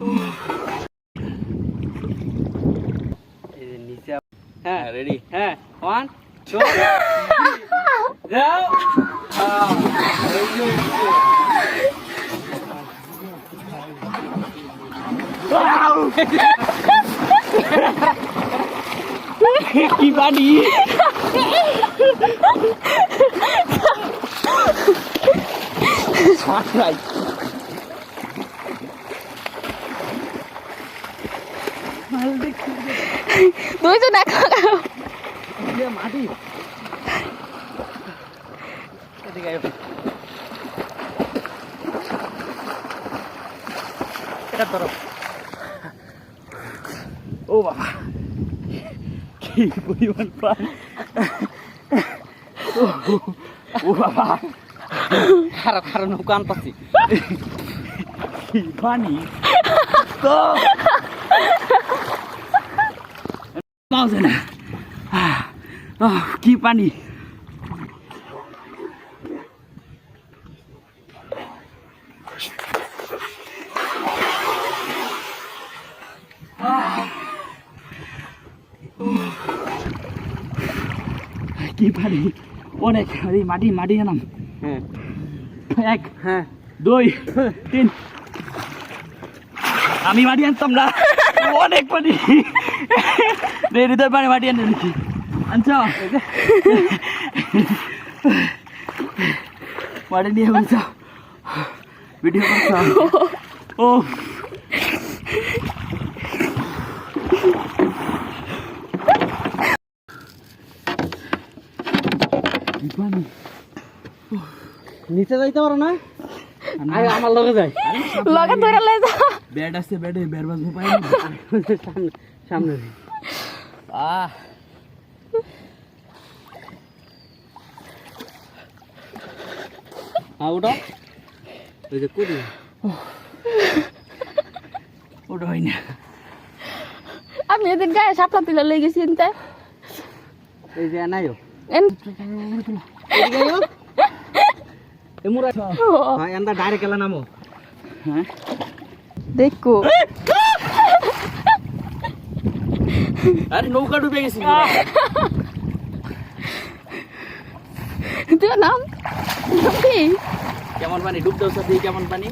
ready. Go. Hey, buddy. Hey. Hey. 노조 나가요. 내가 마디. 어디 가요? 내가 떨어. 오 봐봐. 기부이원 반. 오, 오 봐봐. 하루 하루 놓고 안 떴지. 기반이. 또. পাওয়া না আহ, আহ, কি পানি? কি পানি? অনেক মাটি মাটি নাম হ্যাঁ। এক হ্যাঁ। দুই তিন। আমি মাটি আনতাম না। অনেক পানি রে হৃদয় পানি মাটি আনতে দেখি আনছ মাটি নিয়ে বলছ ভিডিও করছ ও কি পানি নিচে যাইতে পারো না আয় আমার লগে যাই লগে ধরে লই যা ব্যাট আছে ব্যাটে ব্যাট বাজবো পাই সামনে সামনে। আহ। আ ওটা ওই যে কুড়ি। ওটা হয় না। আমি এদিন গায়ে সাপলা তুলে লই গেছি এনতে। এই যে নাইও এন এমুরা হ্যাঁ এন্দা ডাইরেক্ট এলা নামো। হ্যাঁ। দেখো। আরে নৌকা ডুবে গেছি। তুই নাম? কেমন পানি? ডুবতে সাথে কেমন পানি?